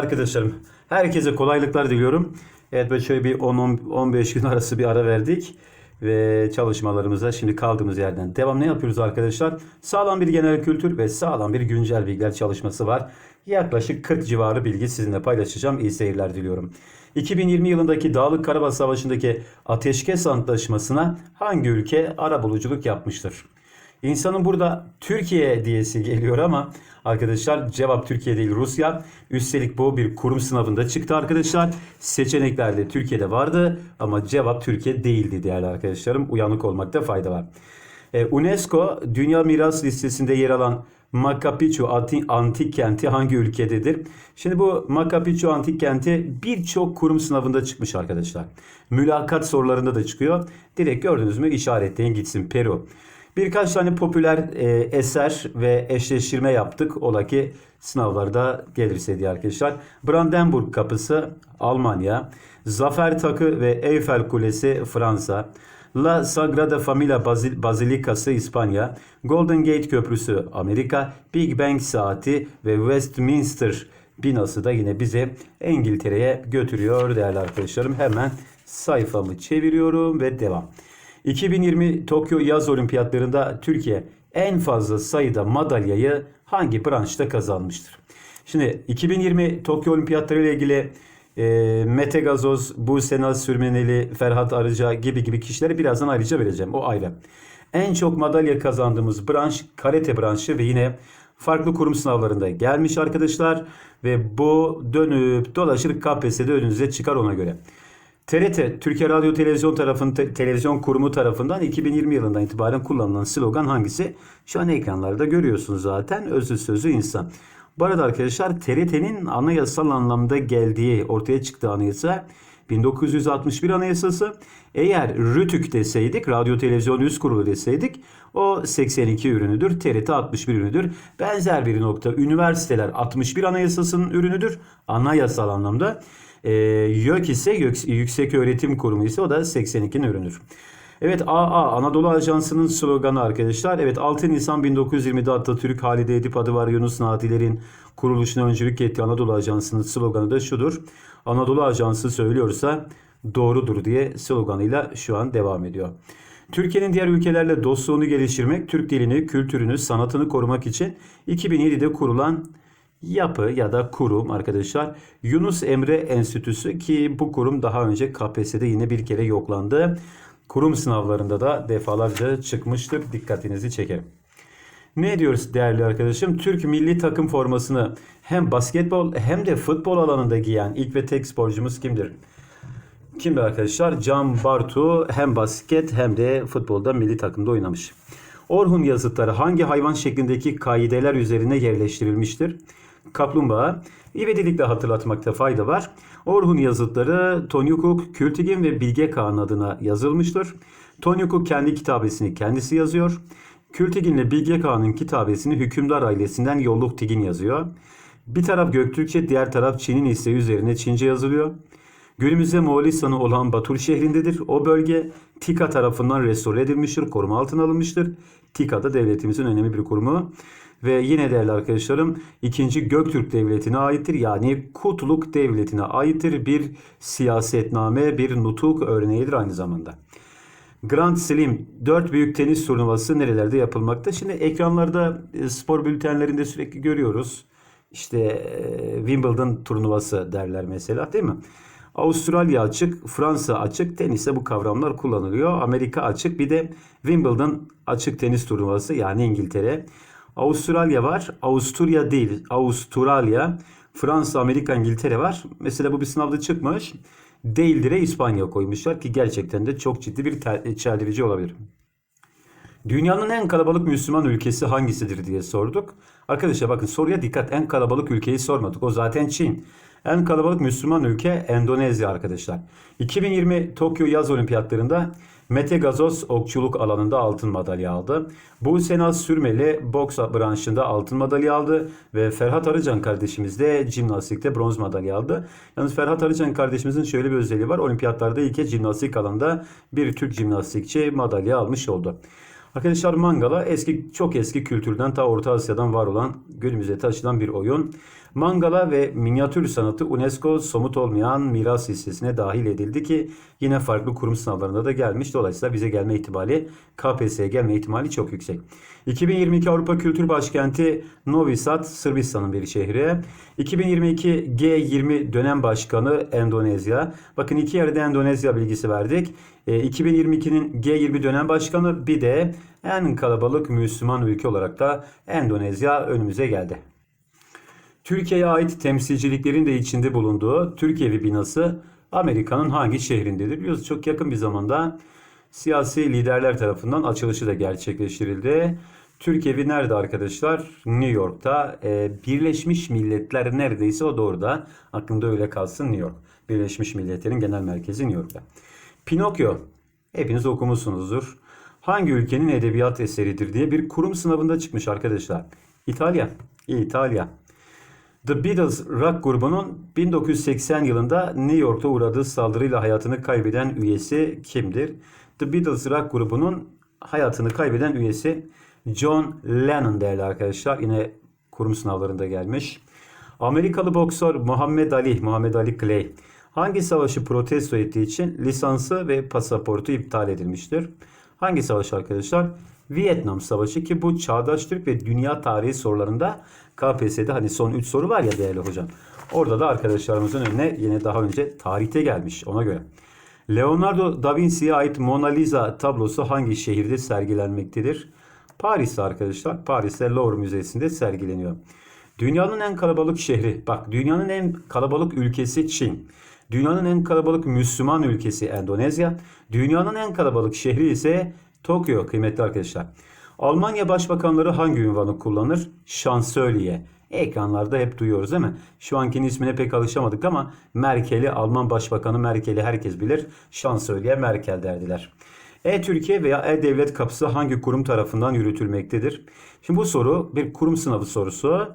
Arkadaşlarım herkese kolaylıklar diliyorum. Evet böyle şöyle bir 10-15 gün arası bir ara verdik. Ve çalışmalarımıza şimdi kaldığımız yerden devam ne yapıyoruz arkadaşlar? Sağlam bir genel kültür ve sağlam bir güncel bilgiler çalışması var. Yaklaşık 40 civarı bilgi sizinle paylaşacağım. İyi seyirler diliyorum. 2020 yılındaki Dağlık Karabağ Savaşı'ndaki Ateşkes Antlaşması'na hangi ülke arabuluculuk yapmıştır? İnsanın burada Türkiye diyesi geliyor ama arkadaşlar cevap Türkiye değil Rusya. Üstelik bu bir kurum sınavında çıktı arkadaşlar. Seçeneklerde Türkiye'de vardı ama cevap Türkiye değildi değerli arkadaşlarım. Uyanık olmakta fayda var. Ee, UNESCO Dünya Miras Listesi'nde yer alan Machu Picchu antik kenti hangi ülkededir? Şimdi bu Machu Picchu antik kenti birçok kurum sınavında çıkmış arkadaşlar. Mülakat sorularında da çıkıyor. Direkt gördünüz mü işaretleyin gitsin Peru. Birkaç tane popüler e, eser ve eşleştirme yaptık. Ola ki sınavlarda gelirse diye arkadaşlar. Brandenburg Kapısı Almanya. Zafer Takı ve Eyfel Kulesi Fransa. La Sagrada Familia Bazil- Bazilikası İspanya. Golden Gate Köprüsü Amerika. Big Bang Saati ve Westminster binası da yine bizi İngiltere'ye götürüyor değerli arkadaşlarım. Hemen sayfamı çeviriyorum ve devam. 2020 Tokyo Yaz Olimpiyatlarında Türkiye en fazla sayıda madalyayı hangi branşta kazanmıştır? Şimdi 2020 Tokyo Olimpiyatları ile ilgili e, Mete Gazoz, Buse Naz Sürmeneli, Ferhat Arıca gibi gibi kişileri birazdan ayrıca vereceğim. O ayrı. En çok madalya kazandığımız branş karate branşı ve yine farklı kurum sınavlarında gelmiş arkadaşlar. Ve bu dönüp dolaşır KPSS'de önünüze çıkar ona göre. TRT, Türkiye Radyo Televizyon tarafın te- televizyon kurumu tarafından 2020 yılından itibaren kullanılan slogan hangisi? Şu an ekranlarda görüyorsunuz zaten. Özü sözü insan. Bu arada arkadaşlar TRT'nin anayasal anlamda geldiği ortaya çıktığı anayasa 1961 Anayasası. Eğer RTÜK deseydik, Radyo Televizyon Üst Kurulu deseydik o 82 ürünüdür. TRT 61 ürünüdür. Benzer bir nokta. Üniversiteler 61 Anayasası'nın ürünüdür. Anayasal anlamda. E, YÖK ise Yük- Yüksek Öğretim Kurumu ise o da 82'nin ürünüdür. Evet AA Anadolu Ajansı'nın sloganı arkadaşlar. Evet 6 Nisan 1920'de Atatürk Halide Edip adı var Yunus Nadiler'in kuruluşuna öncülük ettiği Anadolu Ajansı'nın sloganı da şudur. Anadolu Ajansı söylüyorsa doğrudur diye sloganıyla şu an devam ediyor. Türkiye'nin diğer ülkelerle dostluğunu geliştirmek, Türk dilini, kültürünü, sanatını korumak için 2007'de kurulan yapı ya da kurum arkadaşlar Yunus Emre Enstitüsü ki bu kurum daha önce KPSS'de yine bir kere yoklandı. Kurum sınavlarında da defalarca çıkmıştır. Dikkatinizi çekerim. Ne diyoruz değerli arkadaşım? Türk milli takım formasını hem basketbol hem de futbol alanında giyen ilk ve tek sporcumuz kimdir? Kimdir arkadaşlar? Can Bartu hem basket hem de futbolda milli takımda oynamış. Orhun yazıtları hangi hayvan şeklindeki kaideler üzerine yerleştirilmiştir? Kaplumbağa. İvedilikle hatırlatmakta fayda var. Orhun yazıtları Tonyukuk, Kültigin ve Bilge Kağan adına yazılmıştır. Tonyukuk kendi kitabesini kendisi yazıyor. Kültigin ile Bilge Kağan'ın kitabesini hükümdar ailesinden Yolluk Tigin yazıyor. Bir taraf Göktürkçe, diğer taraf Çin'in isteği üzerine Çince yazılıyor. Günümüzde Moğolistan'ı olan Batur şehrindedir. O bölge Tika tarafından restore edilmiştir, koruma altına alınmıştır. Tika da devletimizin önemli bir kurumu. Ve yine değerli arkadaşlarım 2. Göktürk Devleti'ne aittir. Yani Kutluk Devleti'ne aittir. Bir siyasetname, bir nutuk örneğidir aynı zamanda. Grand Slam 4 büyük tenis turnuvası nerelerde yapılmakta? Şimdi ekranlarda e, spor bültenlerinde sürekli görüyoruz. İşte e, Wimbledon turnuvası derler mesela değil mi? Avustralya açık, Fransa açık, teniste bu kavramlar kullanılıyor. Amerika açık, bir de Wimbledon açık tenis turnuvası yani İngiltere. Avustralya var, Avusturya değil, Avustralya. Fransa, Amerika, İngiltere var. Mesela bu bir sınavda çıkmış. Değildir'e İspanya koymuşlar ki gerçekten de çok ciddi bir tel- çeldirici olabilir. Dünyanın en kalabalık Müslüman ülkesi hangisidir diye sorduk. Arkadaşlar bakın soruya dikkat. En kalabalık ülkeyi sormadık. O zaten Çin. En kalabalık Müslüman ülke Endonezya arkadaşlar. 2020 Tokyo Yaz Olimpiyatlarında Mete Gazoz okçuluk alanında altın madalya aldı. Buse Naz Sürmeli boks branşında altın madalya aldı ve Ferhat Arıcan kardeşimiz de jimnastikte bronz madalya aldı. Yalnız Ferhat Arıcan kardeşimizin şöyle bir özelliği var. Olimpiyatlarda ilk kez jimnastik alanında bir Türk jimnastikçi madalya almış oldu. Arkadaşlar Mangala eski çok eski kültürden ta Orta Asya'dan var olan günümüze taşınan bir oyun. Mangala ve minyatür sanatı UNESCO somut olmayan miras listesine dahil edildi ki yine farklı kurum sınavlarında da gelmiş. Dolayısıyla bize gelme ihtimali, KPSS'ye gelme ihtimali çok yüksek. 2022 Avrupa Kültür Başkenti Novi Sad, Sırbistan'ın bir şehri. 2022 G20 dönem başkanı Endonezya. Bakın iki yerde Endonezya bilgisi verdik. E, 2022'nin G20 dönem başkanı bir de en kalabalık Müslüman ülke olarak da Endonezya önümüze geldi. Türkiye'ye ait temsilciliklerin de içinde bulunduğu Türkiye Evi binası Amerika'nın hangi şehrindedir? Biliyorsunuz çok yakın bir zamanda siyasi liderler tarafından açılışı da gerçekleştirildi. Türkiye Evi nerede arkadaşlar? New York'ta. Ee, Birleşmiş Milletler neredeyse o da orada. Aklında öyle kalsın New York. Birleşmiş Milletler'in genel merkezi New York'ta. Pinokyo. Hepiniz okumuşsunuzdur. Hangi ülkenin edebiyat eseridir diye bir kurum sınavında çıkmış arkadaşlar. İtalya. İtalya. The Beatles rock grubunun 1980 yılında New York'ta uğradığı saldırıyla hayatını kaybeden üyesi kimdir? The Beatles rock grubunun hayatını kaybeden üyesi John Lennon değerli arkadaşlar. Yine kurum sınavlarında gelmiş. Amerikalı boksör Muhammed Ali, Muhammed Ali Clay hangi savaşı protesto ettiği için lisansı ve pasaportu iptal edilmiştir? Hangi savaş arkadaşlar? Vietnam Savaşı ki bu çağdaş Türk ve dünya tarihi sorularında KPSS'de hani son 3 soru var ya değerli hocam. Orada da arkadaşlarımızın önüne yine daha önce tarihte gelmiş ona göre. Leonardo da Vinci'ye ait Mona Lisa tablosu hangi şehirde sergilenmektedir? Paris'te arkadaşlar. Paris'te Louvre Müzesi'nde sergileniyor. Dünyanın en kalabalık şehri. Bak dünyanın en kalabalık ülkesi Çin. Dünyanın en kalabalık Müslüman ülkesi Endonezya. Dünyanın en kalabalık şehri ise Tokyo kıymetli arkadaşlar. Almanya başbakanları hangi ünvanı kullanır? Şansölye. Ekranlarda hep duyuyoruz değil mi? Şu ankinin ismine pek alışamadık ama Merkel'i, Alman Başbakanı Merkel'i herkes bilir. Şansölye Merkel derdiler. E-Türkiye veya E-Devlet kapısı hangi kurum tarafından yürütülmektedir? Şimdi bu soru bir kurum sınavı sorusu.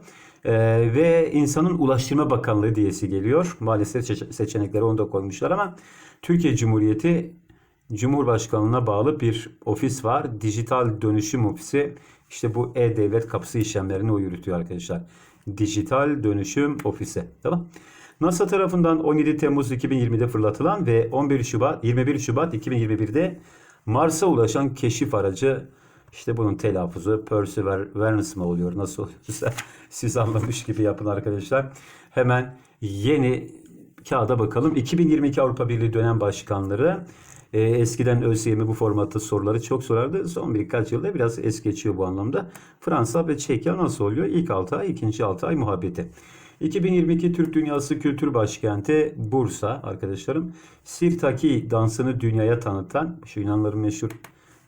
Ee, ve insanın Ulaştırma Bakanlığı diyesi geliyor. Maalesef seçe- seçenekleri onu da koymuşlar ama Türkiye Cumhuriyeti Cumhurbaşkanlığına bağlı bir ofis var. Dijital Dönüşüm Ofisi. İşte bu E-Devlet kapısı işlemlerini o yürütüyor arkadaşlar. Dijital Dönüşüm Ofisi. Tamam. NASA tarafından 17 Temmuz 2020'de fırlatılan ve 11 Şubat 21 Şubat 2021'de Mars'a ulaşan keşif aracı işte bunun telaffuzu Perseverance mı oluyor? Nasıl oluyorsa siz anlamış gibi yapın arkadaşlar. Hemen yeni kağıda bakalım. 2022 Avrupa Birliği dönem başkanları e, eskiden ÖSYM bu formatta soruları çok sorardı. Son birkaç yılda biraz es geçiyor bu anlamda. Fransa ve Çekya nasıl oluyor? İlk 6 ay, ikinci 6 ay muhabbeti. 2022 Türk Dünyası Kültür Başkenti Bursa arkadaşlarım. Sirtaki dansını dünyaya tanıtan şu Yunanların meşhur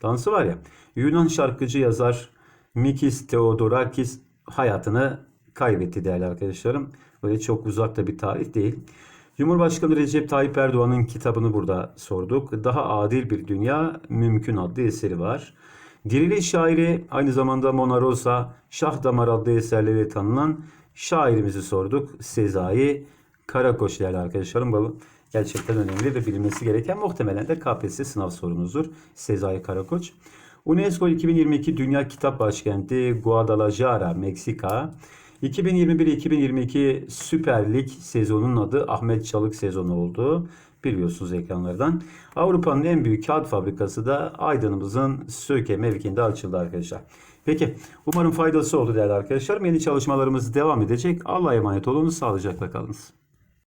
dansı var ya. Yunan şarkıcı yazar Mikis Theodorakis hayatını kaybetti değerli arkadaşlarım. Böyle çok uzakta bir tarih değil. Cumhurbaşkanı Recep Tayyip Erdoğan'ın kitabını burada sorduk. Daha adil bir dünya mümkün adlı eseri var. Diriliş şairi aynı zamanda Mona Rosa, Şah Damar adlı eserleriyle tanınan şairimizi sorduk. Sezai Karakoç değerli arkadaşlarım. Bu gerçekten önemli ve bilinmesi gereken muhtemelen de KPSS sınav sorunuzdur. Sezai Karakoç. UNESCO 2022 Dünya Kitap Başkenti Guadalajara, Meksika. 2021-2022 Süper Lig sezonunun adı Ahmet Çalık sezonu oldu. Biliyorsunuz ekranlardan. Avrupa'nın en büyük kağıt fabrikası da Aydın'ımızın Söke mevkiinde açıldı arkadaşlar. Peki umarım faydası oldu değerli arkadaşlar. Yeni çalışmalarımız devam edecek. Allah'a emanet olun. Sağlıcakla kalınız.